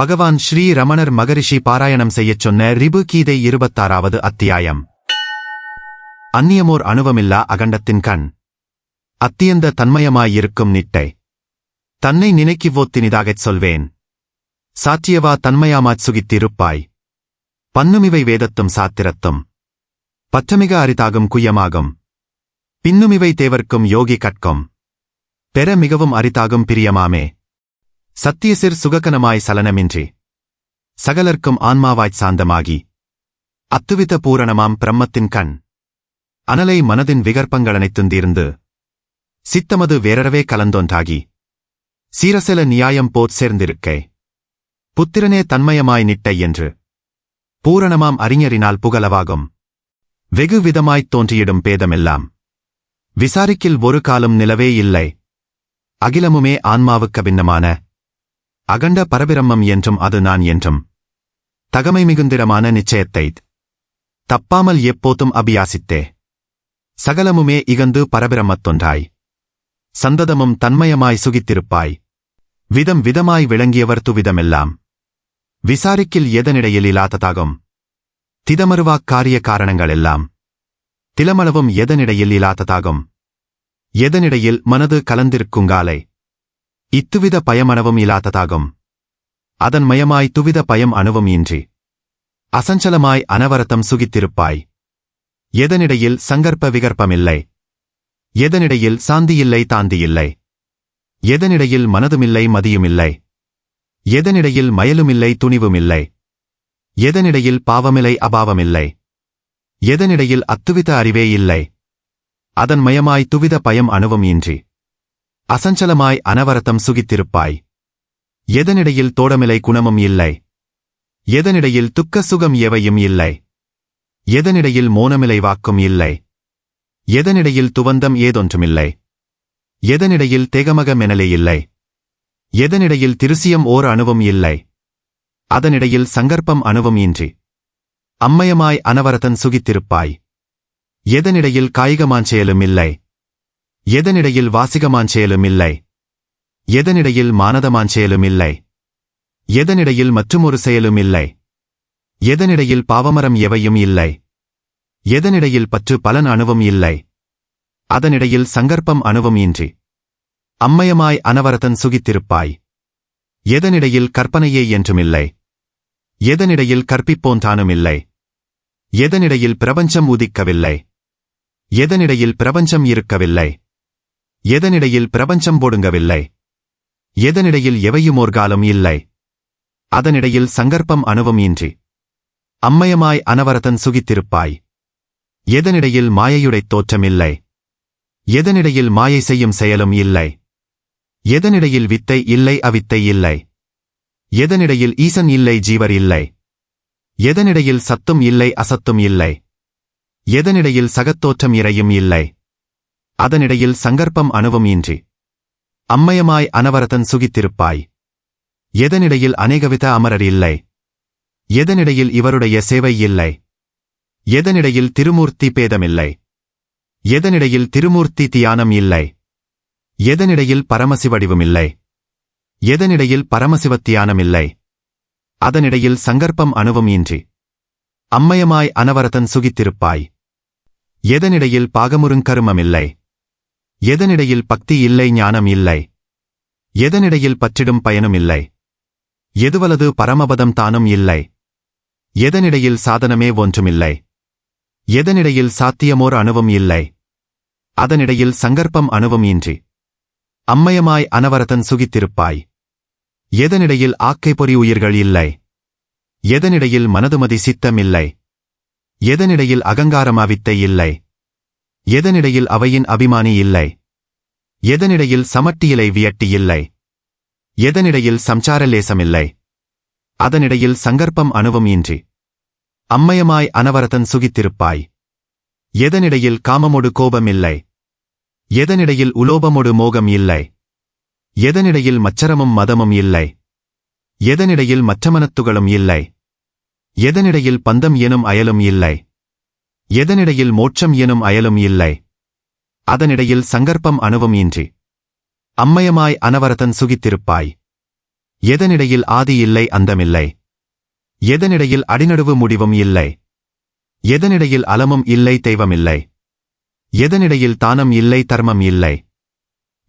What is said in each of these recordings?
பகவான் ஸ்ரீ ரமணர் மகரிஷி பாராயணம் செய்யச் சொன்ன ரிபு கீதை இருபத்தாறாவது அத்தியாயம். அந்நியமோர் அணுவமில்லா அகண்டத்தின் கண். அத்தியந்த தன்மயமாயிருக்கும் நிட்டை. தன்னை நினைக்கிவோத்தினிதாகச் சொல்வேன். சாத்தியவா தன்மயாமாச் சுகித்திருப்பாய். பன்னுமிவை வேதத்தும் சாத்திரத்தும். பற்றமிக அரிதாகும் குயமாகும் பின்னுமிவை தேவர்க்கும் யோகி கட்கும் பெற மிகவும் அரிதாகும் பிரியமாமே. சத்தியசிர் சுகக்கனமாய் சலனமின்றி. சகலர்க்கும் ஆன்மாவாய்ச் சாந்தமாகி. அத்துவித பூரணமாம் பிரம்மத்தின் கண். அனலை மனதின் விகற்பங்களனைத்துந்திருந்து சித்தமது வேறறவே கலந்தொன்றாகி. சீரசில நியாயம் போற் சேர்ந்திருக்கை. புத்திரனே தன்மயமாய் நிட்டை என்று. பூரணமாம் அறிஞரினால் புகழவாகும் வெகு விதமாய்த் தோன்றியிடும் பேதமெல்லாம். விசாரிக்கில் ஒரு காலம் நிலவே இல்லை. அகிலமுமே ஆன்மாவுக்கு பின்னமான அகண்ட பரபிரம்மம் என்றும் அது நான் என்றும். தகமை மிகுந்திடமான நிச்சயத்தைத் தப்பாமல் எப்போதும் அபியாசித்தே. சகலமுமே இகந்து பரபிரம்மத்தொன்றாய். சந்ததமும் தன்மயமாய் சுகித்திருப்பாய். விதம் விதமாய் விளங்கியவர் துவிதமெல்லாம். விசாரிக்கில் எதனிடையில் இல்லாததாகும் திதமருவாக் காரிய காரணங்களெல்லாம். திலமளவும் எதனிடையில் இல்லாததாகும் எதனிடையில் மனது கலந்திருக்குங்காலை. இத்துவித பயமனவும் இலாததாகும் அதன் மயமாய் துவித பயம் அணுவும் இன்றி. அசஞ்சலமாய் அனவரத்தம் சுகித்திருப்பாய். எதனிடையில் சங்கற்ப விகற்பமில்லை. எதனிடையில் சாந்தியில்லை தாந்தியில்லை. எதனிடையில் மனதுமில்லை மதியுமில்லை. எதனிடையில் மயலுமில்லை துணிவுமில்லை. எதனிடையில் பாவமில்லை அபாவமில்லை. எதனிடையில் அத்துவித அறிவே இல்லை. அதன் மயமாய் துவித பயம் அணுவும் இன்றி. அசஞ்சலமாய் அனவரத்தம் சுகித்திருப்பாய். எதனிடையில் தோடமிலை குணமும் இல்லை. எதனிடையில் துக்க சுகம் எவையும் இல்லை. எதனிடையில் மோனமிலை வாக்கும் இல்லை. எதனிடையில் துவந்தம் ஏதொன்றுமில்லை. எதனிடையில் தேகமக மெனலே இல்லை. எதனிடையில் திருசியம் ஓர் அணுவும் இல்லை. அதனிடையில் சங்கற்பம் அணுவும் இன்றி. அம்மயமாய் அனவரதன் சுகித்திருப்பாய். எதனிடையில் காய்கமாஞ்செயலும் இல்லை. எதனிடையில் வாசிகமாஞ்செயலும் இல்லை எதனிடையில் மானதமாஞ்செயலும் இல்லை எதனிடையில் மற்றுமொரு செயலும் இல்லை எதனிடையில் பாவமரம் எவையும் இல்லை? எதனிடையில் பற்று பலன் அணுவும் இல்லை? அதனிடையில் சங்கற்பம் அணுவும் இன்றி. அம்மயமாய் அனவரதன் சுகித்திருப்பாய். எதனிடையில் கற்பனையே என்றுமில்லை? எதனிடையில் கற்பிப்போன்தானுமில்லை எதனிடையில் பிரபஞ்சம் உதிக்கவில்லை? எதனிடையில் பிரபஞ்சம் இருக்கவில்லை? எதனிடையில் பிரபஞ்சம் போடுங்கவில்லை? எதனிடையில் எவையுமோர்காலம் இல்லை? அதனிடையில் சங்கற்பம் அணுவும் இன்றி அம்மயமாய் அனவரதன் சுகித்திருப்பாய். எதனிடையில் மாயையுடைத் தோற்றமில்லை? எதனிடையில் மாயை செய்யும் செயலும் இல்லை? எதனிடையில் வித்தை இல்லை அவித்தை இல்லை? எதனிடையில் ஈசன் இல்லை ஜீவர் இல்லை? எதனிடையில் சத்தும் இல்லை அசத்தும் இல்லை? எதனிடையில் சகத்தோற்றம் இறையும் இல்லை? அதனிடையில் சங்கற்பம் அணுவும் இன்றி. அம்மயமாய் அனவரதன் சுகித்திருப்பாய். எதனிடையில் அநேகவித அமரர் இல்லை. எதனிடையில் இவருடைய சேவை இல்லை. எதனிடையில் திருமூர்த்தி பேதமில்லை. எதனிடையில் திருமூர்த்தி தியானம் இல்லை. எதனிடையில் பரமசிவடிவுமில்லை எதனிடையில் பரமசிவத்தியானமில்லை அதனிடையில் சங்கற்பம் அணுவும் இன்றி. அம்மயமாய் அனவரதன் சுகித்திருப்பாய். எதனிடையில் பாகமுறுங்கருமமில்லை எதனிடையில் பக்தி இல்லை ஞானம் இல்லை? எதனிடையில் பற்றிடும் பயனும் இல்லை? எதுவலது பரமபதம் தானும் இல்லை? எதனிடையில் சாதனமே ஒன்றுமில்லை எதனிடையில் சாத்தியமோர் அணுவும் இல்லை? அதனிடையில் சங்கற்பம் அணுவும் இன்றி? அம்மயமாய் அனவரதன் சுகித்திருப்பாய். எதனிடையில் ஆக்கை பொறி உயிர்கள் இல்லை? எதனிடையில் மனதுமதி சித்தம் இல்லை? எதனிடையில் அகங்காரமாவித்தை இல்லை? எதனிடையில் அவையின் அபிமானி இல்லை? எதனிடையில் சமட்டியிலை வியட்டி இல்லை? எதனிடையில் சம்சாரலேசமில்லை அதனிடையில் சங்கற்பம் அணுவும் இன்றி. அம்மயமாய் அனவரதன் சுகித்திருப்பாய். எதனிடையில் காமமொடு கோபமில்லை எதனிடையில் உலோபமொடு மோகம் இல்லை? எதனிடையில் மச்சரமும் மதமும் இல்லை? எதனிடையில் மற்றமனத்துகளும் இல்லை? எதனிடையில் பந்தம் எனும் அயலும் இல்லை? எதனிடையில் மோட்சம் எனும் அயலும் இல்லை. அதனிடையில் சங்கற்பம் அணுவும் இன்றி. அம்மயமாய் அனவரதன் சுகித்திருப்பாய். எதனிடையில் ஆதி இல்லை அந்தமில்லை. எதனிடையில் அடிநடுவு முடிவும் இல்லை. எதனிடையில் அலமும் இல்லை தெய்வமில்லை. எதனிடையில் தானம் இல்லை தர்மம் இல்லை.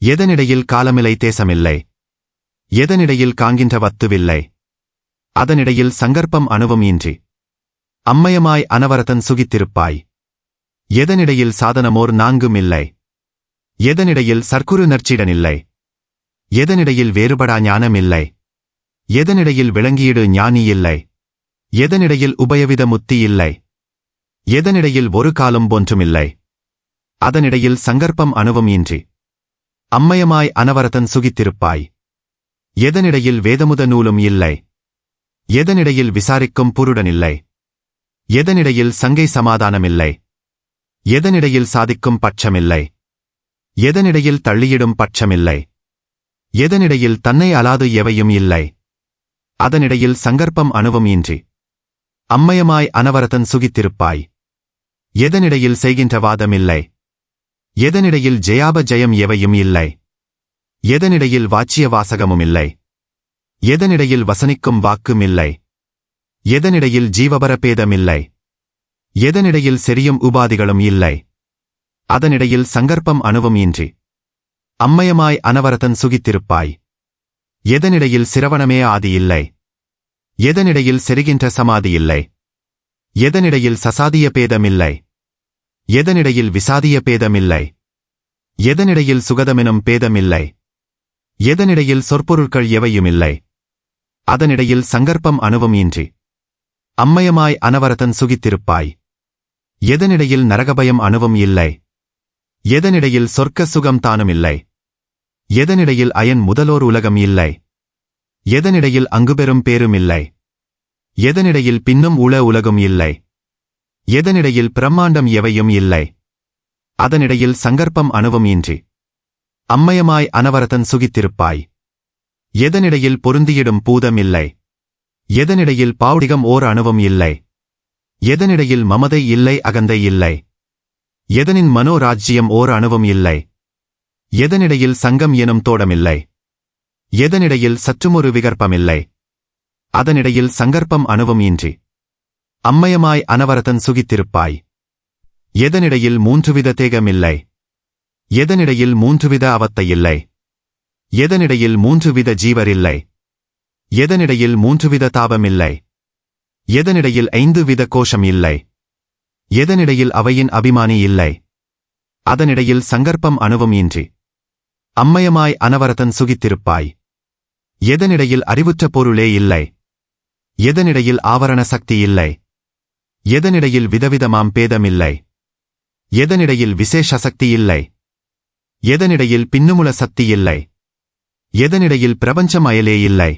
எதனிடையில் காலமில்லை தேசமில்லை. எதனிடையில் காங்கின்ற வத்துவில்லை. அதனிடையில் சங்கற்பம் அணுவும் இன்றி. அம்மயமாய் அனவரதன் சுகித்திருப்பாய். எதனிடையில் சாதனமோர் நான்கும் இல்லை. எதனிடையில் சர்க்குரு நற்சீடனில்லை. எதனிடையில் வேறுபடா ஞானமில்லை எதனிடையில் விளங்கியிடு ஞானி இல்லை. எதனிடையில் உபயவித முத்தி இல்லை. எதனிடையில் ஒரு காலம் போன்றுமில்லை அதனிடையில் சங்கற்பம் அணுவும் இன்றி. அம்மயமாய் அனவரதன் சுகித்திருப்பாய். எதனிடையில் வேதமுத நூலும் இல்லை. எதனிடையில் விசாரிக்கும் புருடனில்லை. எதனிடையில் சங்கை சமாதானமில்லை? எதனிடையில் சாதிக்கும் பட்சமில்லை? எதனிடையில் தள்ளியிடும் பட்சமில்லை? எதனிடையில் தன்னை அலாது எவையும் இல்லை? அதனிடையில் சங்கற்பம் அணுவும் இன்றி. அம்மயமாய் அனவரதன் சுகித்திருப்பாய். எதனிடையில் செய்கின்ற வாதமில்லை? எதனிடையில் ஜெயாப ஜெயம் எவையும் இல்லை? எதனிடையில் வாச்சிய வாசகமும் இல்லை எதனிடையில் வசனிக்கும் வாக்கும் இல்லை எதனிடையில் ஜீவபர பேதமில்லை எதனிடையில் செரியும் உபாதிகளும் இல்லை? அதனிடையில் சங்கற்பம் அணுவும் இன்றி. அம்மயமாய் அனவரதன் சுகித்திருப்பாய். எதனிடையில் சிரவணமே ஆதி இல்லை? எதனிடையில் செருகின்ற சமாதி இல்லை? எதனிடையில் சசாதிய பேதமில்லை? எதனிடையில் விசாதிய பேதமில்லை? எதனிடையில் சுகதமெனும் பேதமில்லை? எதனிடையில் சொற்பொருட்கள் எவையுமில்லை? அதனிடையில் சங்கற்பம் அணுவும் இன்றி. அம்மயமாய் அனவரதன் சுகித்திருப்பாய். எதனிடையில் நரகபயம் அணுவும் இல்லை. எதனிடையில் சொர்க்க சுகம் தானும் இல்லை. எதனிடையில் அயன் முதலோர் உலகம் இல்லை. எதனிடையில் அங்குபெறும் பேரும் இல்லை. எதனிடையில் பின்னும் உள உலகம் இல்லை. எதனிடையில் பிரம்மாண்டம் எவையும் இல்லை. அதனிடையில் சங்கற்பம் அணுவும் இன்றி. அம்மயமாய் அனவரதன் சுகித்திருப்பாய். எதனிடையில் பொருந்தியிடும் பூதம் இல்லை. எதனிடையில் பாவுடிகம் ஓர் அணுவும் இல்லை? எதனிடையில் மமதை இல்லை அகந்தை இல்லை? எதனின் மனோராஜ்யம் ஓர் அணுவும் இல்லை? எதனிடையில் சங்கம் எனும் தோடமில்லை? எதனிடையில் சற்றுமொரு விகற்பமில்லை? அதனிடையில் சங்கற்பம் அணுவும் இன்றி. அம்மயமாய் அனவரதன் சுகித்திருப்பாய். எதனிடையில் மூன்றுவித தேகமில்லை? எதனிடையில் மூன்றுவித அவத்தை இல்லை? எதனிடையில் மூன்றுவித ஜீவரில்லை எதனிடையில் மூன்று வித தாபமில்லை எதனிடையில் ஐந்து வித கோஷம் இல்லை? எதனிடையில் அவையின் அபிமானி இல்லை? அதனிடையில் சங்கற்பம் அணுவும் இன்றி. அம்மயமாய் அனவரதன் சுகித்திருப்பாய். எதனிடையில் அறிவுற்ற பொருளே இல்லை? எதனிடையில் ஆவரண சக்தி இல்லை? எதனிடையில் விதவிதமாம் பேதமில்லை எதனிடையில் விசேஷ சக்தி இல்லை? எதனிடையில் பின்னுமுல சக்தி இல்லை? எதனிடையில் பிரபஞ்சமயலே இல்லை?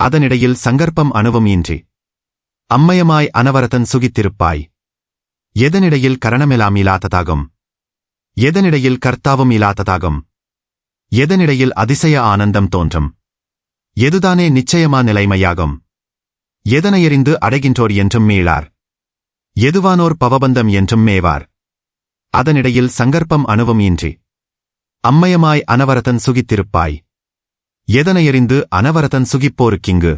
அதனிடையில் சங்கற்பம் அணுவும் இன்றி. அம்மயமாய் அனவரதன் சுகித்திருப்பாய். எதனிடையில் கரணமெலாம் இல்லாததாகும் எதனிடையில் கர்த்தாவும் இல்லாததாகும் எதனிடையில் அதிசய ஆனந்தம் தோன்றும்? எதுதானே நிச்சயமா நிலைமையாகும்? எதனையறிந்து அடைகின்றோர் என்றும் மீளார்? எதுவானோர் பவபந்தம் என்றும் மேவார்? அதனிடையில் சங்கற்பம் அணுவும் இன்றி. அம்மயமாய் அனவரதன் சுகித்திருப்பாய். எதனையறிந்து அனவரதன் சுகிப்போருக்கிங்கு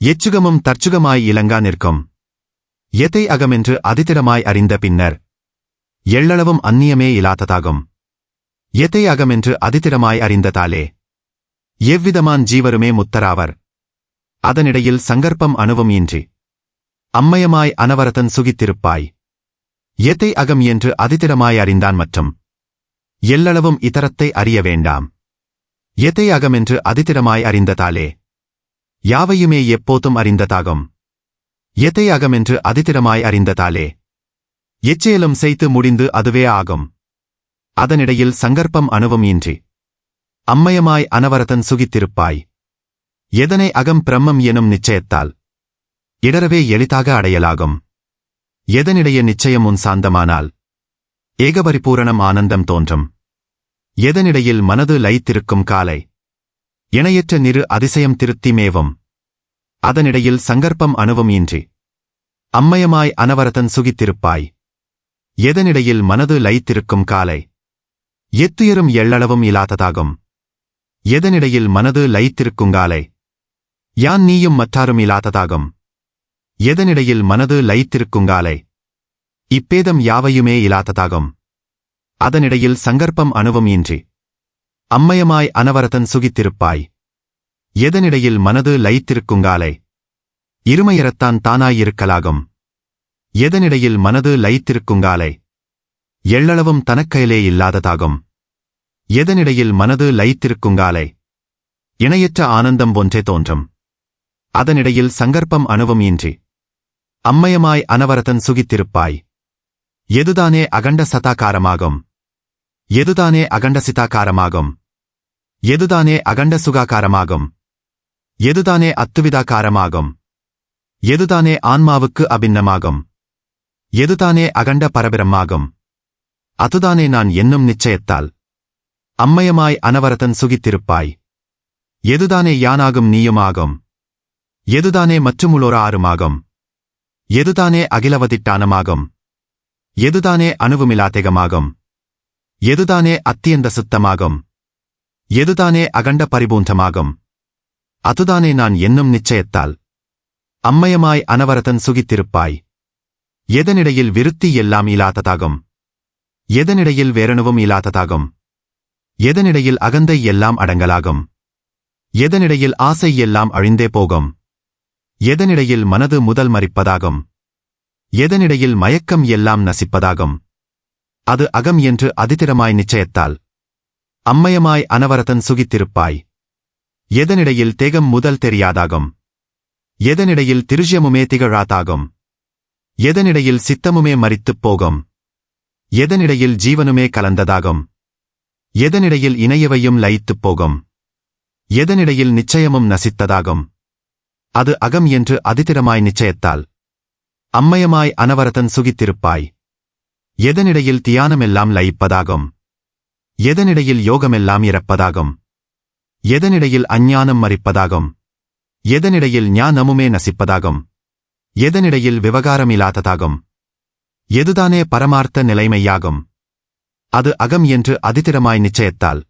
எச்சுகமும் தற்சுகமாய் இலங்கா நிற்கும். எதை அகமென்று அதிதிடமாய் அறிந்த பின்னர் எள்ளளவும் அந்நியமே இலாத்ததாகும். எதை அகமென்று அதிதிடமாய் அறிந்ததாலே எவ்விதமான் ஜீவருமே முத்தராவர்? அதனிடையில் சங்கற்பம் அணுவும் இன்றி. அம்மயமாய் அனவரதன் சுகித்திருப்பாய். எத்தை அகம் என்று அதிதிடமாய் அறிந்தான் மற்றும் எல்லளவும் இதரத்தை அறிய வேண்டாம். எதை அகமென்று அதிதிடமாய் அறிந்ததாலே? யாவையுமே எப்போதும் அறிந்ததாகும். எதை அகமென்று அதிதிடமாய் அறிந்ததாலே? எச்சேலும் செய்து முடிந்து அதுவே ஆகும். அதனிடையில் சங்கற்பம் அணுவும் இன்றி. அம்மயமாய் அனவரதன் சுகித்திருப்பாய். எதனை அகம் பிரம்மம் எனும் நிச்சயத்தால்? இடரவே எளிதாக அடையலாகும். எதனிடைய நிச்சயம் உன் சாந்தமானால்? ஏகபரிபூரணம் ஆனந்தம் தோன்றும். எதனிடையில் மனது லயித்திருக்கும் காலை? இணையற்ற நிறு அதிசயம் திருத்தி மேவும். அதனிடையில் சங்கற்பம் அணுவும் இன்றி. அம்மயமாய் அனவரதன் சுகித்திருப்பாய். எதனிடையில் மனது லயித்திருக்கும் காலை? எத்துயரும் எள்ளளவும் இல்லாததாகும் எதனிடையில் மனது லயித்திருக்குங்காலை யான் நீயும் மற்றாரும் இல்லாததாகும் எதனிடையில் மனது லயித்திருக்குங்காலை இப்பேதம் யாவையுமே இல்லாததாகும் அதனிடையில் சங்கற்பம் அணுவும் இன்றி. அம்மயமாய் அனவரதன் சுகித்திருப்பாய். எதனிடையில் மனது லயித்திருக்குங்காலை இருமையறத்தான் தானாயிருக்கலாகும். எதனிடையில் மனது லயித்திருக்குங்காலை எள்ளளவும் தனக்கையிலே இல்லாததாகும். எதனிடையில் மனது லயித்திருக்குங்காலை இணையற்ற ஆனந்தம் ஒன்றே தோன்றும். அதனிடையில் சங்கற்பம் அணுவும் இன்றி. அம்மயமாய் அனவரதன் சுகித்திருப்பாய். எதுதானே அகண்ட சதாகாரமாகும். எதுதானே அகண்ட சிதாகாரமாகும்? எதுதானே அகண்ட சுகாகாரமாகும்? எதுதானே அத்துவிதாகாரமாகும்? எதுதானே ஆன்மாவுக்கு அபின்னமாகும்? எதுதானே அகண்ட பரபிரமாகும் அதுதானே நான் என்னும் நிச்சயத்தால். அம்மயமாய் அனவரதன் சுகித்திருப்பாய். எதுதானே யானாகும் நீயுமாகும்? எதுதானே மற்றுமுள்ளோர ஆறுமாகும்? எதுதானே அகிலவதிட்டானமாகும்? எதுதானே அணுவுமிலாத்தேகமாகும் எதுதானே அத்தியந்த சுத்தமாகும்? எதுதானே அகண்ட பரிபூந்தமாகும் அதுதானே நான் என்னும் நிச்சயத்தால். அம்மயமாய் அனவரதன் சுகித்திருப்பாய். எதனிடையில் விருத்தி எல்லாம் இல்லாததாகும்? எதனிடையில் வேறணுவும் இல்லாததாகும்? எதனிடையில் அகந்தை எல்லாம் அடங்கலாகும்? எதனிடையில் ஆசை எல்லாம் அழிந்தே போகும்? எதனிடையில் மனது முதல் மறிப்பதாகும்? எதனிடையில் மயக்கம் எல்லாம் நசிப்பதாகும்? அது அகம் என்று அதித்திரமாய் நிச்சயத்தால். அம்மயமாய் அனவரதன் சுகித்திருப்பாய். எதனிடையில் தேகம் முதல் தெரியாதாகும். எதனிடையில் திருஷ்யமுமே திகழாதாகும். எதனிடையில் சித்தமுமே மறித்துப் போகும். எதனிடையில் ஜீவனுமே கலந்ததாகும். எதனிடையில் இணையவையும் லயித்துப் போகும். எதனிடையில் நிச்சயமும் நசித்ததாகும். அது அகம் என்று அதித்திரமாய் நிச்சயத்தால். அம்மயமாய் அனவரதன் சுகித்திருப்பாய். எதனிடையில் தியானமெல்லாம் லயிப்பதாகும்? எதனிடையில் யோகமெல்லாம் இறப்பதாகும்? எதனிடையில் அஞ்ஞானம் மறிப்பதாகும்? எதனிடையில் ஞானமுமே நசிப்பதாகும்? எதனிடையில் விவகாரமில்லாததாகும்? எதுதானே பரமார்த்த நிலைமையாகும்? அது அகம் என்று அதிதிரமாய் நிச்சயத்தால்.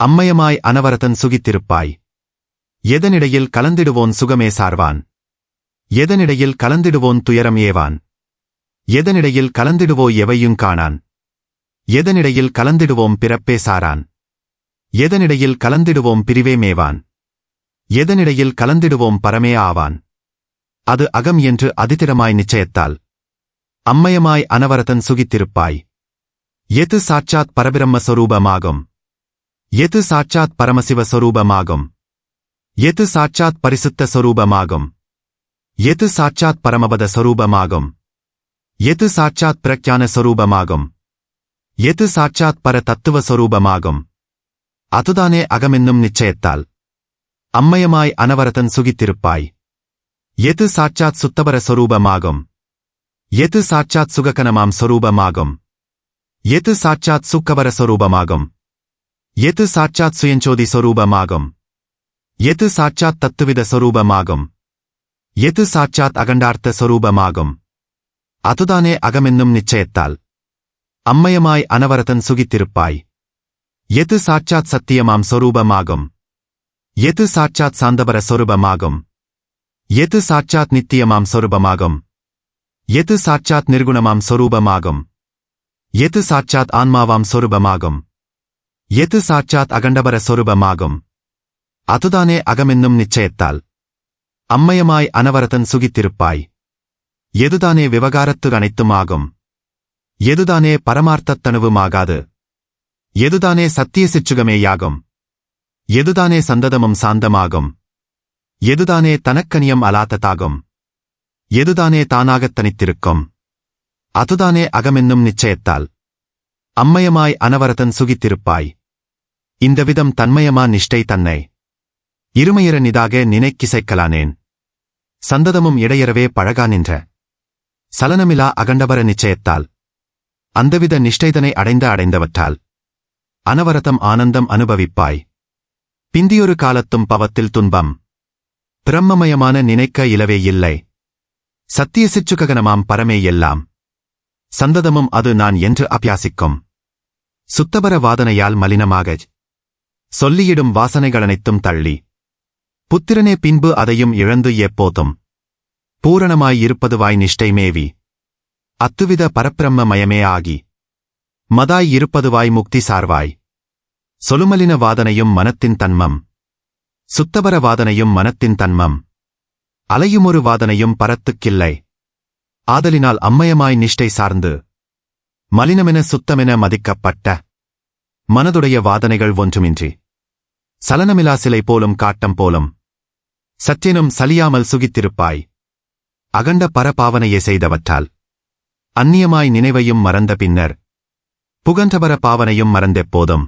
அம்மயமாய் அனவரதன் சுகித்திருப்பாய். எதனிடையில் கலந்திடுவோன் சுகமே சார்வான். எதனிடையில் கலந்திடுவோன் துயரம் ஏவான் எதனிடையில் கலந்திடுவோ எவையும் காணான்? எதனிடையில் கலந்திடுவோம் பிறப்பே சாரான்? எதனிடையில் கலந்திடுவோம் பிரிவே மேவான்? எதனிடையில் கலந்திடுவோம் பரமே ஆவான்? அது அகம் என்று அதிதிரமாய் நிச்சயத்தால். அம்மயமாய் அனவரதன் சுகித்திருப்பாய். எது சாட்சாத் பரபிரம்ம சொரூபமாகும்? எது சாட்சாத் பரமசிவ சொரூபமாகும்? எது சாட்சாத் பரிசுத்த சொரூபமாகும்? எது சாட்சாத் பரமபத சொரூபமாகும்? எது சாட்சாத் பிரக்யான சொரூபமாகும்? எது சாட்சாத் பர தத்துவ சொரூபமாகும்? அதுதானே அகமென்னும் நிச்சயத்தால். அம்மயமாய் அனவரதன் சுகித்திருப்பாய். எது சாட்சாத் சுத்தபர சொரூபமாகும்? எது சாட்சாத் சுககனமாம் சொரூபமாகும்? எது சாட்சாத் சுக்கவர சொரூபமாகும்? எது சாட்சாத் சுயஞ்சோதி சொரூபமாகும்? எது சாட்சாத் தத்துவித சொரூபமாகும்? எது சாட்சாத் அகண்டார்த்த சொரூபமாகும்? அதுதானே அகமென்னும் நிச்சயத்தால் அம்மயமாய் அனவரதன் சுகித்திருப்பாய் எது சாட்சாத் சத்தியமாம் சொரூபமாகும் எது சாட்சாத் சாந்தபர சொரூபமாகும் எது சாட்சாத் நித்தியமாம் சொரூபமாகும் எது சாட்சாத் நிர்குணமாம் சொரூபமாகும் எது சாட்சாத் ஆன்மாவாம் சொரூபமாகும் எது சாட்சாத் அகண்டபர சொரூபமாகும் அதுதானே அகமென்னும் நிச்சயத்தால் அம்மயமாய் அனவரதன் சுகித்திருப்பாய் எதுதானே விவகாரத்து அனைத்துமாகும் எதுதானே பரமார்த்தத்தனுவுமாகாது எதுதானே சத்திய சிச்சுகமேயாகும் எதுதானே சந்ததமும் சாந்தமாகும்? எதுதானே தனக்கனியம் அலாத்ததாகும்? எதுதானே தானாகத் தனித்திருக்கும் அதுதானே அகமென்னும் நிச்சயத்தால். அம்மயமாய் அனவரதன் சுகித்திருப்பாய். இந்த விதம் தன்மயமா நிஷ்டை தன்னை. இருமையிற நிதாக நினைக்கிசைக்கலானேன். சந்ததமும் இடையறவே பழகா நின்ற. சலனமிலா அகண்டவர நிச்சயத்தால் அந்தவித நிஷ்டைதனை அடைந்த அடைந்தவற்றால் அனவரதம் ஆனந்தம் அனுபவிப்பாய். பிந்தியொரு காலத்தும் பவத்தில் துன்பம் பிரம்மமயமான நினைக்க இலவே இல்லை. சத்திய சிச்சுககனமாம் பரமே எல்லாம். சந்ததமும் அது நான் என்று அபியாசிக்கும். சுத்தபர வாதனையால் மலினமாக சொல்லியிடும் வாசனைகளனைத்தும் தள்ளி. புத்திரனே பின்பு அதையும் இழந்து எப்போதும். பூரணமாயிருப்பது வாய் நிஷ்டை மேவி அத்துவித பரப்பிரம்ம மயமே ஆகி மதாய் இருப்பதுவாய் முக்தி சார்வாய். சொலுமலின வாதனையும் மனத்தின் தன்மம் சுத்தபர வாதனையும் மனத்தின் தன்மம். அலையுமொரு வாதனையும் பரத்துக்கில்லை ஆதலினால் அம்மயமாய் நிஷ்டை சார்ந்து மலினமென சுத்தமென மதிக்கப்பட்ட மனதுடைய வாதனைகள் ஒன்றுமின்றி. சலனமிலா சிலை போலும் காட்டம் போலும் சத்தியனும் சலியாமல் சுகித்திருப்பாய். அகண்ட பரபாவனையை செய்தவற்றால் அந்நியமாய் நினைவையும் மறந்த பின்னர் புகண்டபர பாவனையும் மறந்தெப்போதும்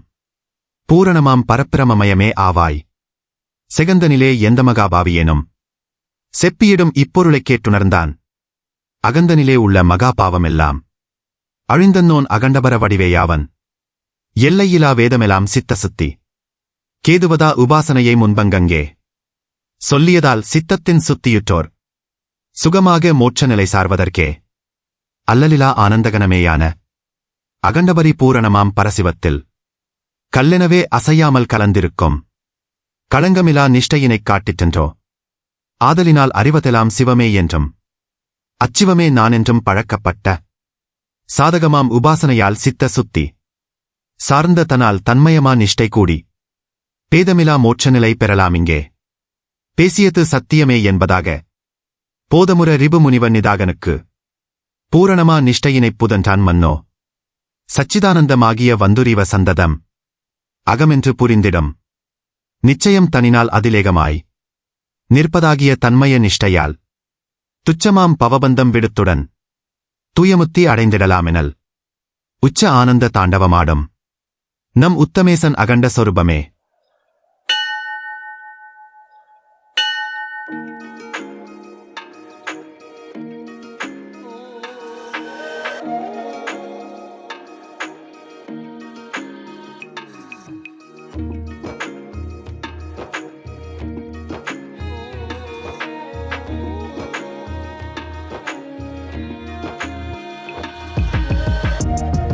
பூரணமாம் பரப்பிரமமயமே ஆவாய். செகந்தனிலே எந்த மகாபாவியேனும் செப்பியிடும் இப்பொருளைக் கேட்டுணர்ந்தான். அகந்தனிலே உள்ள மகாபாவமெல்லாம் அழிந்தன்னோன் அகண்டபர வடிவேயாவன். எல்லையிலா வேதமெலாம் சித்த சுத்தி கேதுவதா உபாசனையை முன்பங்கங்கே. சொல்லியதால் சித்தத்தின் சுத்தியுற்றோர். சுகமாக மோட்ச நிலை சார்வதற்கே. அல்லலிலா ஆனந்தகனமேயான. அகண்டபரி பூரணமாம் பரசிவத்தில். கல்லெனவே அசையாமல் கலந்திருக்கும். களங்கமிலா நிஷ்டையினைக் காட்டிற்றென்றோ ஆதலினால் அறிவதெல்லாம் சிவமே என்றும். அச்சிவமே நானென்றும் பழக்கப்பட்ட. சாதகமாம் உபாசனையால் சித்த சுத்தி. சார்ந்த தனால் தன்மயமா நிஷ்டை கூடி. பேதமிலா மோட்சநிலை பெறலாம் இங்கே. பேசியது சத்தியமே என்பதாக. போதமுற ரிபு முனிவன் நிதாகனுக்கு பூரணமா நிஷ்டையினைப் புதன்றான் மன்னோ. சச்சிதானந்தமாகிய வந்துரிவ சந்ததம் அகமென்று புரிந்திடும். நிச்சயம் தனினால் அதிலேகமாய் நிற்பதாகிய தன்மய நிஷ்டையால் துச்சமாம் பவபந்தம் விடுத்துடன் தூயமுத்தி அடைந்திடலாமெனல். உச்ச ஆனந்த தாண்டவமாடும். நம் உத்தமேசன் அகண்ட சொரூபமே.